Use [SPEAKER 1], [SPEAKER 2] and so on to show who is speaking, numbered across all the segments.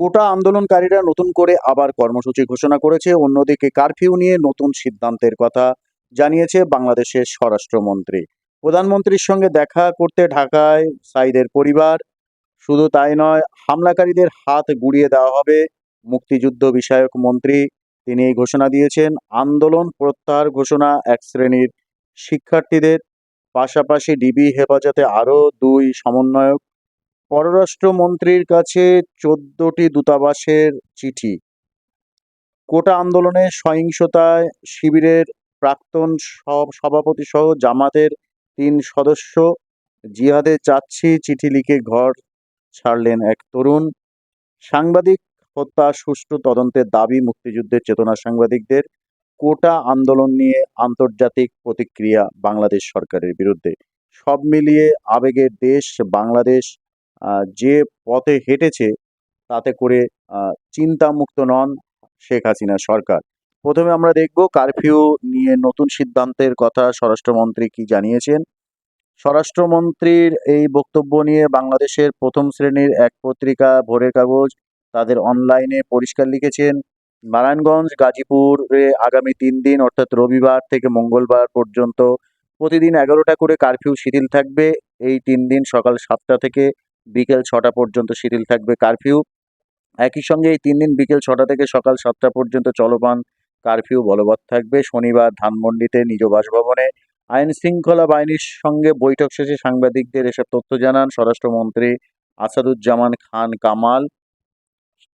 [SPEAKER 1] কোটা আন্দোলনকারীরা নতুন করে আবার কর্মসূচি ঘোষণা করেছে। অন্যদিকে কারফিউ নিয়ে নতুন সিদ্ধান্তের কথা জানিয়েছে বাংলাদেশের স্বরাষ্ট্রমন্ত্রী। প্রধানমন্ত্রীর সঙ্গে দেখা করতে ঢাকায় সাইদের পরিবার। শুধু তাই নয়, হামলাকারীদের হাত গুড়িয়ে দেওয়া হবে। মুক্তিযুদ্ধ বিষয়ক মন্ত্রী তিনি এই ঘোষণা দিয়েছেন। আন্দোলন প্রত্যাহার ঘোষণা এক শ্রেণির শিক্ষার্থীদের। পাশাপাশি ডিবি হেফাজতে আরও দুই সমন্বয়ক পররাষ্ট্রমন্ত্রীর কাছে চোদ্দটি দূতাবাসের চিঠি। কোটা আন্দোলনে সহিংসতায় শিবিরের প্রাক্তন সভাপতি সহ জামাতের তিন সদস্য জিহাদে চাচ্ছি চিঠি লিখে ঘর ছাড়লেন এক তরুণ। সাংবাদিক হত্যা সুষ্ঠু তদন্তের দাবি মুক্তিযুদ্ধের চেতনা সাংবাদিকদের। কোটা আন্দোলন নিয়ে আন্তর্জাতিক প্রতিক্রিয়া বাংলাদেশ সরকারের বিরুদ্ধে। সব মিলিয়ে আবেগের দেশ বাংলাদেশ যে পথে হেঁটেছে, তাতে করে চিন্তামুক্ত নন শেখ হাসিনা সরকার। প্রথমে আমরা দেখব কারফিউ নিয়ে নতুন সিদ্ধান্তের কথা স্বরাষ্ট্রমন্ত্রী কি জানিয়েছেন। স্বরাষ্ট্রমন্ত্রীর এই বক্তব্য নিয়ে বাংলাদেশের প্রথম শ্রেণির এক পত্রিকা ভোরের কাগজ তাদের অনলাইনে পরিষ্কার লিখেছেন, নারায়ণগঞ্জ, গাজীপুরে আগামী তিন দিন, অর্থাৎ রবিবার থেকে মঙ্গলবার পর্যন্ত প্রতিদিন এগারোটা করে কারফিউ শিথিল থাকবে। এই তিন দিন সকাল সাতটা থেকে বিকেল ছটা পর্যন্ত শিথিল থাকবে কারফিউ। একই সঙ্গে এই তিন দিন বিকেল ছটা থেকে সকাল সাতটা পর্যন্ত চলমান কারফিউ বলবৎ থাকবে। শনিবার ধানমন্ডিতে নিজ বাসভবনে আইন শৃঙ্খলা বাহিনীর সঙ্গে বৈঠক শেষে সাংবাদিকদের এসব তথ্য জানান স্বরাষ্ট্রমন্ত্রী আসাদুজ্জামান খান কামাল।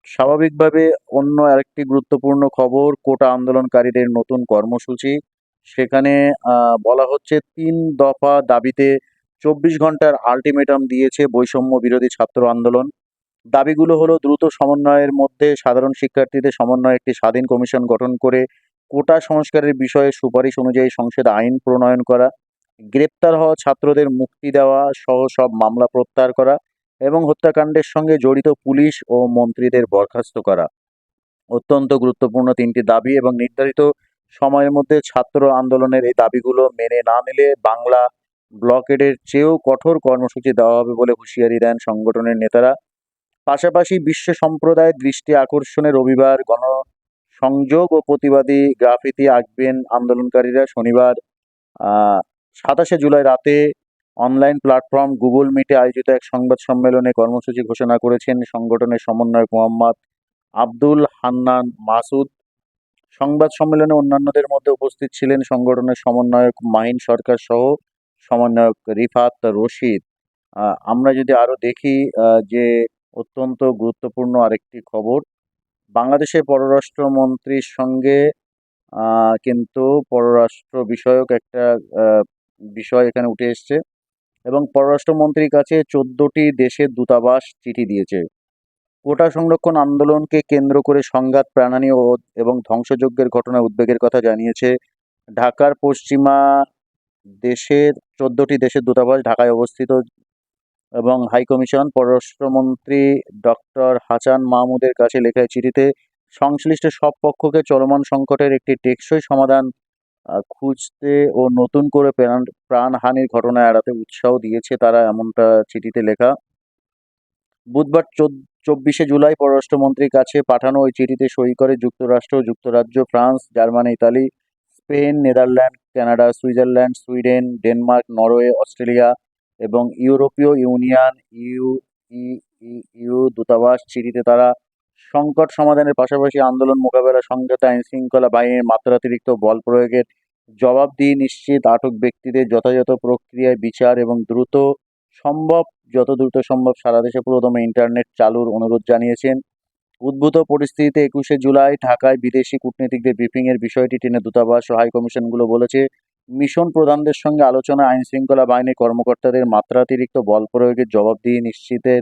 [SPEAKER 1] স্বাভাবিকভাবে অন্য আরেকটি গুরুত্বপূর্ণ খবর, কোটা আন্দোলনকারীদের নতুন কর্মসূচি। সেখানে বলা হচ্ছে তিন দফা দাবিতে চব্বিশ ঘণ্টার আলটিমেটাম দিয়েছে বৈষম্য বিরোধী ছাত্র আন্দোলন। দাবিগুলো হলো দ্রুত সমন্বয়ের মধ্যে সাধারণ শিক্ষার্থীদের সমন্বয়ে একটি স্বাধীন কমিশন গঠন করে কোটা সংস্কারের বিষয়ে সুপারিশ অনুযায়ী সংসদে আইন প্রণয়ন করা, গ্রেপ্তার হওয়া ছাত্রদের মুক্তি দেওয়া সহ সব মামলা প্রত্যাহার করা এবং হত্যাকাণ্ডের সঙ্গে জড়িত পুলিশ ও মন্ত্রীদের বরখাস্ত করা। অত্যন্ত গুরুত্বপূর্ণ তিনটি দাবি এবং নির্ধারিত সময়ের মধ্যে ছাত্র আন্দোলনের এই দাবিগুলো মেনে না নিলে বাংলা ব্লকেডের চেয়েও কঠোর কর্মসূচি দেওয়া হবে বলে হুঁশিয়ারি দেন সংগঠনের নেতারা। পাশাপাশি বিশ্ব সম্প্রদায়ের দৃষ্টি আকর্ষণে রবিবার গণ সংযোগ ও প্রতিবাদী গ্রাফিতি আঁকবেন আন্দোলনকারীরা। শনিবার সাতাশে জুলাই রাতে অনলাইন প্ল্যাটফর্ম গুগল মিটে আয়োজিত এক সংবাদ সম্মেলনে কর্মসূচি ঘোষণা করেছেন সংগঠনের সমন্বয়ক মোহাম্মদ আব্দুল হান্নান মাসুদ সংবাদ সম্মেলনে অন্যান্যদের মধ্যে উপস্থিত ছিলেন সংগঠনের সমন্বয়ক মাহিন সরকার সহ সমন্বয়ক রিফাত রশিদ। আমরা যদি আরও দেখি যে অত্যন্ত গুরুত্বপূর্ণ আরেকটি খবর, বাংলাদেশের পররাষ্ট্রমন্ত্রীর সঙ্গে কিন্তু পররাষ্ট্র বিষয়ক একটা বিষয় এখানে উঠে এসছে এবং পররাষ্ট্রমন্ত্রীর কাছে চোদ্দটি দেশের দূতাবাস চিঠি দিয়েছে। কোটা সংরক্ষণ আন্দোলনকে কেন্দ্র করে সংঘাত প্রাণানি ও, এবং ধ্বংসযজ্ঞের ঘটনায় উদ্বেগের কথা জানিয়েছে ঢাকার পশ্চিমা দেশের চোদ্দটি দেশের দূতাবাস ঢাকায় অবস্থিত এবং হাই কমিশন পররাষ্ট্রমন্ত্রী ডক্টর হাসান মাহমুদের কাছে লেখা চিঠিতে, সংশ্লিষ্ট সব পক্ষকে চলমান সংকটের একটি টেকসই সমাধান খুঁজতে ও নতুন করে প্রাণ, প্রাণহানির ঘটনা এড়াতে উৎসাহ দিয়েছে তারা এমনটা চিঠিতে লেখা। বুধবার চব্বিশে জুলাই পররাষ্ট্রমন্ত্রীর কাছে পাঠানো ওই চিঠিতে সই করে যুক্তরাষ্ট্র, যুক্তরাজ্য, France, Germany, Italy Spain, Netherlands, Canada, Switzerland, Sweden, Denmark, Norway, Australia এবং ইউরোপীয় ইউনিয়ন, ইউ ইউ দূতাবাস চিঠিতে তারা সংকট সমাধানের পাশাপাশি আন্দোলন, মোকাবেলা সংযত আইন শৃঙ্খলা বাহিনীর মাত্রাতিরিক্ত বল প্রয়োগের জবাব জবাবদিহি নিশ্চিত আটক ব্যক্তিদের যথাযথ প্রক্রিয়ায় বিচার এবং দ্রুত সম্ভব, যত দ্রুত সম্ভব সারা দেশে পুরোদমে ইন্টারনেট চালুর অনুরোধ জানিয়েছেন উদ্ভূত পরিস্থিতিতে একুশে জুলাই ঢাকায় বিদেশি কূটনীতিকদের ব্রিফিংয়ের বিষয়টি টেনে দূতাবাস ও হাইকমিশনগুলো বলেছে, মিশন প্রধানদের সঙ্গে আলোচনা আইন শৃঙ্খলা বাহিনীর কর্মকর্তাদের মাত্রাতিরিক্ত বল প্রয়োগের জবাবদিহি নিশ্চিতের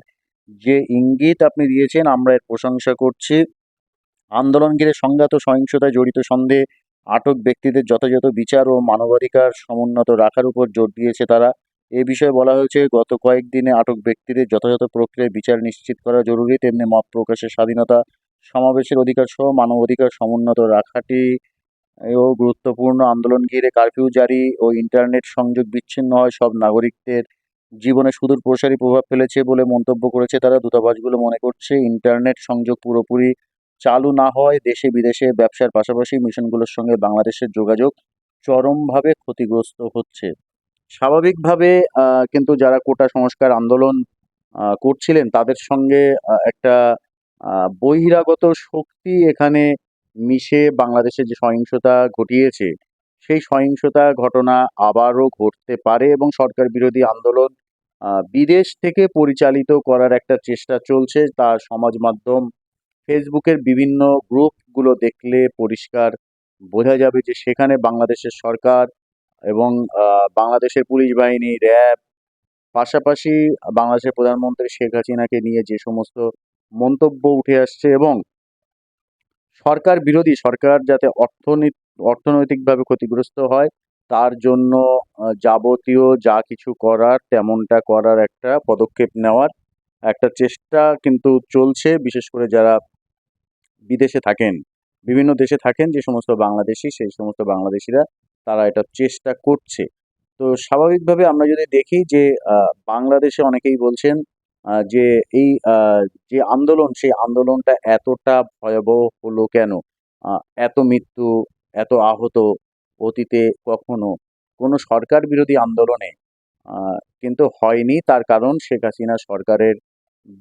[SPEAKER 1] যে ইঙ্গিত আপনি দিয়েছেন, আমরা এর প্রশংসা করছি। আন্দোলন ঘিরে সংঘাত সহিংসতায় জড়িত সন্দেহে আটক ব্যক্তিদের যথাযথ বিচার ও মানবাধিকার সমুন্নত রাখার উপর জোর দিয়েছে তারা। এ বিষয়ে বলা হয়েছে, গত কয়েকদিনে আটক ব্যক্তিদের যথাযথ প্রক্রিয়ায় বিচার নিশ্চিত করা জরুরি। তেমনি মত প্রকাশের স্বাধীনতা সমাবেশের অধিকার সহ মানবাধিকার সমুন্নত রাখাটি ও গুরুত্বপূর্ণ। আন্দোলন ঘিরে কারফিউ জারি ও ইন্টারনেট সংযোগ বিচ্ছিন্ন হয়, সব নাগরিকদের জীবনে সুদূর প্রসারী প্রভাব ফেলেছে বলে মন্তব্য করেছে তারা। দূতাবাসগুলো মনে করছে, ইন্টারনেট সংযোগ পুরোপুরি চালু না হয়, দেশে বিদেশে ব্যবসার পাশাপাশি মিশনগুলোর সঙ্গে বাংলাদেশের যোগাযোগ চরমভাবে ক্ষতিগ্রস্ত হচ্ছে। স্বাভাবিকভাবে কিন্তু যারা কোটা সংস্কার আন্দোলন করছিলেন, তাদের সঙ্গে একটা বহিরাগত শক্তি এখানে মিশে বাংলাদেশে যে সহিংসতা ঘটিয়েছে, সেই সহিংসতা ঘটনা আবারও ঘটতে পারে এবং সরকার বিরোধী আন্দোলন বিদেশ থেকে পরিচালিত করার একটা চেষ্টা চলছে। তার সমাজ মাধ্যম, ফেসবুকের বিভিন্ন গ্রুপগুলো দেখলে পরিষ্কার বোঝা যাবে যে সেখানে বাংলাদেশের সরকার এবং বাংলাদেশের পুলিশ বাহিনী, র্যাব, পাশাপাশি বাংলাদেশের প্রধানমন্ত্রী শেখ হাসিনাকে নিয়ে যে সমস্ত মন্তব্য উঠে আসছে এবং সরকার বিরোধী, সরকার যাতে অর্থনীতি, অর্থনৈতিকভাবে ক্ষতিগ্রস্ত হয়, তার জন্য যাবতীয় যা কিছু করার, তেমনটা করার একটা পদক্ষেপ নেওয়ার একটা চেষ্টা কিন্তু চলছে, বিশেষ করে যারা বিদেশে থাকেন। বিভিন্ন দেশে থাকেন যে সমস্ত বাংলাদেশি, সেই সমস্ত বাংলাদেশিরা তারা এটা চেষ্টা করছে। তো স্বাভাবিকভাবে আমরা যদি দেখি যে বাংলাদেশে অনেকেই বলছেন যে এই যে আন্দোলন, সেই আন্দোলনটা এতটা ভয়াবহ হলো কেন? এত মৃত্যু, এত আহত অতীতে কখনো কোনো সরকার বিরোধী আন্দোলনে কিন্তু হয়নি। তার কারণ শেখ হাসিনা সরকারের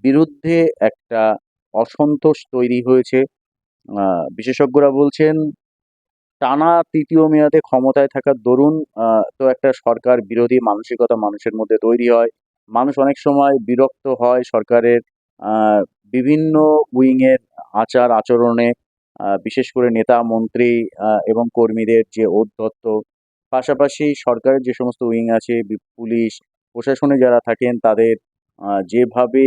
[SPEAKER 1] বিরুদ্ধে একটা অসন্তোষ তৈরি হয়েছে। বিশেষজ্ঞরা বলছেন টানা তৃতীয় মেয়াদে ক্ষমতায় থাকার দরুন তো একটা সরকার বিরোধী মানসিকতা মানুষের মধ্যে তৈরি হয়। মানুষ অনেক সময় বিরক্ত হয় সরকারের বিভিন্ন উইংয়ের আচার আচরণে বিশেষ করে নেতা, মন্ত্রী এবং কর্মীদের যে ঔদ্ধত্য। পাশাপাশি সরকারের যে সমস্ত উইং আছে পুলিশ, প্রশাসনে যারা থাকেন, তাদের যেভাবে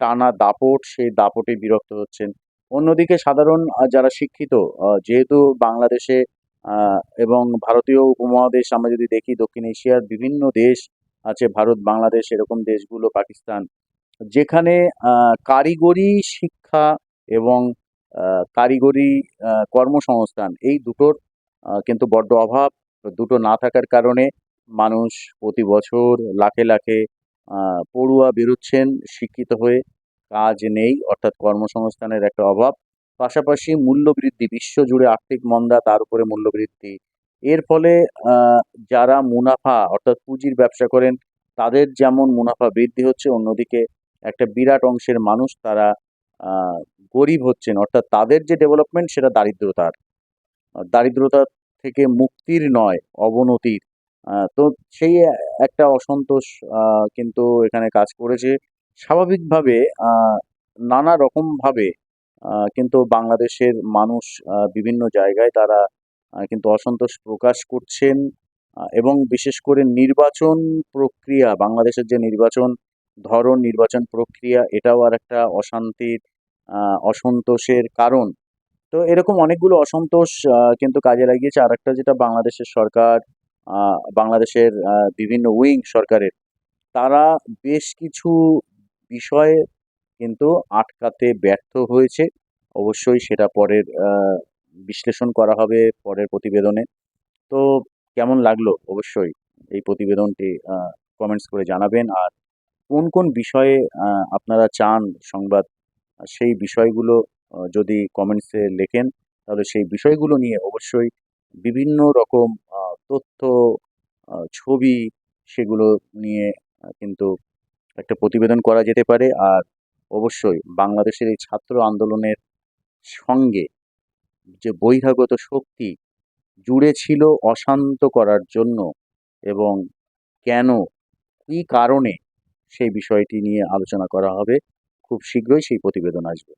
[SPEAKER 1] টানা দাপট, সেই দাপটে বিরক্ত হচ্ছেন। অন্যদিকে সাধারণ যারা শিক্ষিত যেহেতু বাংলাদেশে এবং ভারতীয় উপমহাদেশ আমরা যদি দেখি, দক্ষিণ এশিয়ার বিভিন্ন দেশ আছে, ভারত, বাংলাদেশ, এরকম দেশগুলো, পাকিস্তান, যেখানে কারিগরি শিক্ষা এবং কারিগরি কর্মসংস্থান এই দুটোর কিন্তু বড্ড অভাব। দুটো না থাকার কারণে মানুষ প্রতি বছর লাখে লাখে পড়ুয়া বেরোচ্ছেন, শিক্ষিত হয়ে কাজ নেই, অর্থাৎ কর্মসংস্থানের একটা অভাব। পাশাপাশি মূল্যবৃদ্ধি, বিশ্বজুড়ে আর্থিক মন্দা তার উপরে মূল্যবৃদ্ধি। এর ফলে যারা মুনাফা, অর্থাৎ পুঁজির ব্যবসা করেন, তাদের যেমন মুনাফা বৃদ্ধি হচ্ছে, অন্যদিকে একটা বিরাট অংশের মানুষ তারা গরিব হচ্ছেন। অর্থাৎ তাদের যে ডেভেলপমেন্ট সেটা দারিদ্রতার। দারিদ্রতা থেকে মুক্তির নয়, অবনতির। তো সেই একটা অসন্তোষ কিন্তু এখানে কাজ করেছে। স্বাভাবিকভাবে নানা রকমভাবে কিন্তু বাংলাদেশের মানুষ বিভিন্ন জায়গায় তারা কিন্তু অসন্তোষ প্রকাশ করছেন এবং বিশেষ করে নির্বাচন প্রক্রিয়া, বাংলাদেশের যে নির্বাচন ধরন, নির্বাচন প্রক্রিয়া, এটাও আর একটা অশান্তির অসন্তোষের কারণ। তো এরকম অনেকগুলো অসন্তোষ কিন্তু কাজে লাগিয়েছে। আর একটা যেটা বাংলাদেশের সরকার বাংলাদেশের বিভিন্ন উইং সরকারের, তারা বেশ কিছু বিষয়ে কিন্তু আটকাতে ব্যর্থ হয়েছে। অবশ্যই সেটা পরের বিশ্লেষণ করা হবে পরের প্রতিবেদনে। তো কেমন লাগল? অবশ্যই এই প্রতিবেদনটি কমেন্টস করে জানাবেন। আর কোন কোন বিষয়ে আপনারা চান সংবাদ, সেই বিষয়গুলো যদি কমেন্টসে লেখেন, তাহলে সেই বিষয়গুলো নিয়ে অবশ্যই বিভিন্ন রকম তথ্য ছবি, সেগুলো নিয়ে কিন্তু একটা প্রতিবেদন করা যেতে পারে। আর অবশ্যই বাংলাদেশের এই ছাত্র আন্দোলনের সঙ্গে যে বহিরাগত শক্তি জুড়ে ছিল অশান্ত করার জন্য এবং কেন, কী কারণে সেই বিষয়টি নিয়ে আলোচনা করা হবে, খুব শীঘ্রই সেই প্রতিবেদন আসবে।